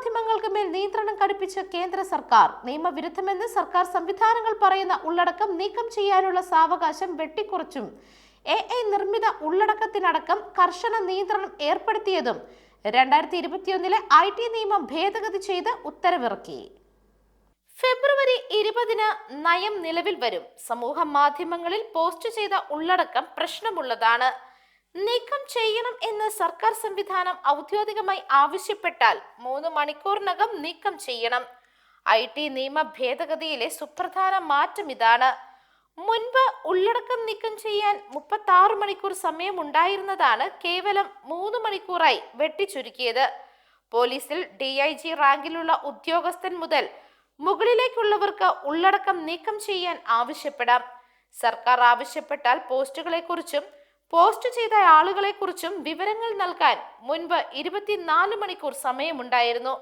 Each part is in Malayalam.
മാധ്യമങ്ങൾക്ക് മേൽ നിയന്ത്രണം കടുപ്പിച്ച കേന്ദ്ര സർക്കാർ. നിയമവിരുദ്ധമെന്ന് സർക്കാർ സംവിധാനങ്ങൾ പറയുന്ന ഉള്ളടക്കം നീക്കം ചെയ്യാനുള്ള സാവകാശം വെട്ടിക്കുറച്ചും. എ ഐ നിർമ്മിത ഉള്ളടക്കത്തിനടക്കം കർശന നിയന്ത്രണം ഏർപ്പെടുത്തിയതും രണ്ടായിരത്തി ഇരുപത്തിയൊന്നിലെ ഐ ടി നിയമം ഭേദഗതി ചെയ്ത് ഉത്തരവിറക്കി. ഫെബ്രുവരി ഇരുപതിന് നയം നിലവിൽ വരും. സമൂഹ മാധ്യമങ്ങളിൽ പോസ്റ്റ് ചെയ്ത ഉള്ളടക്കം പ്രശ്നമുള്ളതാണ്. നീക്കം ചെയ്യണം എന്ന് സർക്കാർ സംവിധാനം ഔദ്യോഗികമായി ആവശ്യപ്പെട്ടാൽ മൂന്ന് മണിക്കൂറിനകം നീക്കം ചെയ്യണം. ഐ ടി നിയമ ഭേദഗതിയിലെ സുപ്രധാന മാറ്റം ഇതാണ്. മുൻപ് ഉള്ളടക്കം നീക്കം ചെയ്യാൻ മുപ്പത്തി ആറ് മണിക്കൂർ സമയം ഉണ്ടായിരുന്നതാണ് കേവലം മൂന്ന് മണിക്കൂറായി വെട്ടിച്ചുരുക്കിയത്. പോലീസിൽ ഡി ഐ ജി റാങ്കിലുള്ള ഉദ്യോഗസ്ഥൻ മുതൽ മുകളിലേക്കുള്ളവർക്ക് ഉള്ളടക്കം നീക്കം ചെയ്യാൻ ആവശ്യപ്പെടാം. സർക്കാർ ആവശ്യപ്പെട്ടാൽ പോസ്റ്റുകളെക്കുറിച്ചും പോസ്റ്റ് ചെയ്ത ആളുകളെക്കുറിച്ചും വിവരങ്ങൾ നൽകാൻ മുൻപ് ഇരുപത്തിനാല് മണിക്കൂർ സമയമുണ്ടായിരുന്നു.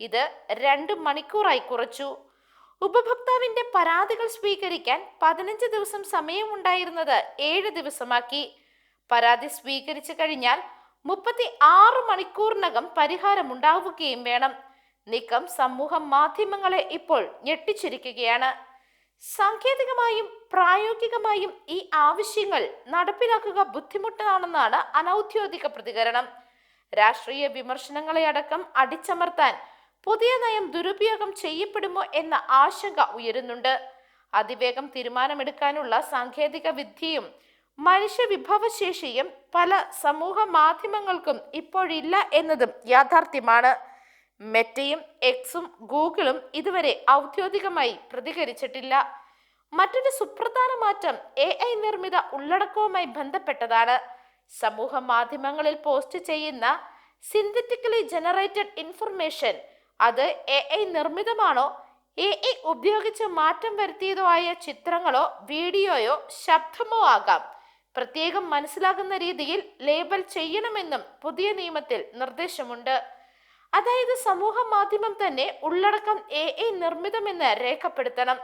ഇത് രണ്ട് മണിക്കൂറായി കുറച്ചു. ഉപഭോക്താവിന്റെ പരാതികൾ സ്വീകരിക്കാൻ പതിനഞ്ച് ദിവസം സമയമുണ്ടായിരുന്നത് ഏഴ് ദിവസമാക്കി. പരാതി സ്വീകരിച്ചു കഴിഞ്ഞാൽ മുപ്പത്തി ആറ് മണിക്കൂറിനകം പരിഹാരമുണ്ടാവുകയും വേണം. നീക്കം സമൂഹ മാധ്യമങ്ങളെ ഇപ്പോൾ ഞെട്ടിച്ചിരിക്കുകയാണ്. സാങ്കേതികമായും പ്രായോഗികമായും ഈ ആവശ്യങ്ങൾ നടപ്പിലാക്കുക ബുദ്ധിമുട്ടാണെന്നാണ് അനൗദ്യോഗിക പ്രതികരണം. രാഷ്ട്രീയ വിമർശനങ്ങളെ അടക്കം അടിച്ചമർത്താൻ പുതിയ നയം ദുരുപയോഗം ചെയ്യപ്പെടുമോ എന്ന ആശങ്ക ഉയരുന്നുണ്ട്. അതിവേഗം തീരുമാനമെടുക്കാനുള്ള സാങ്കേതിക വിദ്യയും മനുഷ്യ വിഭവശേഷിയും പല സമൂഹ മാധ്യമങ്ങൾക്കും ഇപ്പോഴില്ല എന്നതും യാഥാർത്ഥ്യമാണ്. മെറ്റയും എക്സും ഗൂഗിളും ഇതുവരെ ഔദ്യോഗികമായി പ്രതികരിച്ചിട്ടില്ല. മറ്റൊരു സുപ്രധാന മാറ്റം എ ഐ നിർമ്മിത ഉള്ളടക്കവുമായി ബന്ധപ്പെട്ടതാണ്. സമൂഹ മാധ്യമങ്ങളിൽ പോസ്റ്റ് ചെയ്യുന്ന സിന്തറ്റിക്കലി ജനറേറ്റഡ് ഇൻഫർമേഷൻ അത് എ ഐ നിർമ്മിതമാണോ എ ഐ ഉപയോഗിച്ച് മാറ്റം വരുത്തിയതോ ആയ ചിത്രങ്ങളോ വീഡിയോയോ ശബ്ദമോ ആകാം. പ്രത്യേകം മനസ്സിലാകുന്ന രീതിയിൽ ലേബൽ ചെയ്യണമെന്നും പുതിയ നിയമത്തിൽ നിർദ്ദേശമുണ്ട്. അതായത് സമൂഹ മാധ്യമം തന്നെ ഉള്ളടക്കം എ ഐ നിർമ്മിതമെന്ന് രേഖപ്പെടുത്തണം.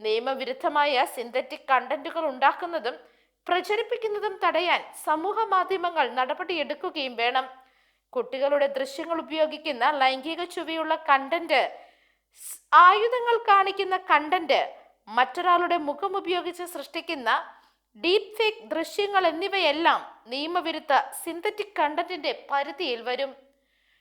നിയമവിരുദ്ധമായ സിന്തറ്റിക് കണ്ടന്റുകൾ ഉണ്ടാക്കുന്നതും പ്രചരിപ്പിക്കുന്നതും തടയാൻ സമൂഹ മാധ്യമങ്ങൾ നടപടിയെടുക്കുകയും വേണം. കുട്ടികളുടെ ദൃശ്യങ്ങൾ ഉപയോഗിക്കുന്ന ലൈംഗിക ചുവയുള്ള കണ്ടന്റ് ആയുധങ്ങൾ കാണിക്കുന്ന കണ്ടന്റ് മറ്റൊരാളുടെ മുഖം ഉപയോഗിച്ച് സൃഷ്ടിക്കുന്ന ഡീപ് ഫേക്ക് ദൃശ്യങ്ങൾ എന്നിവയെല്ലാം നിയമവിരുദ്ധ സിന്തറ്റിക് കണ്ടന്റിന്റെ പരിധിയിൽ വരും.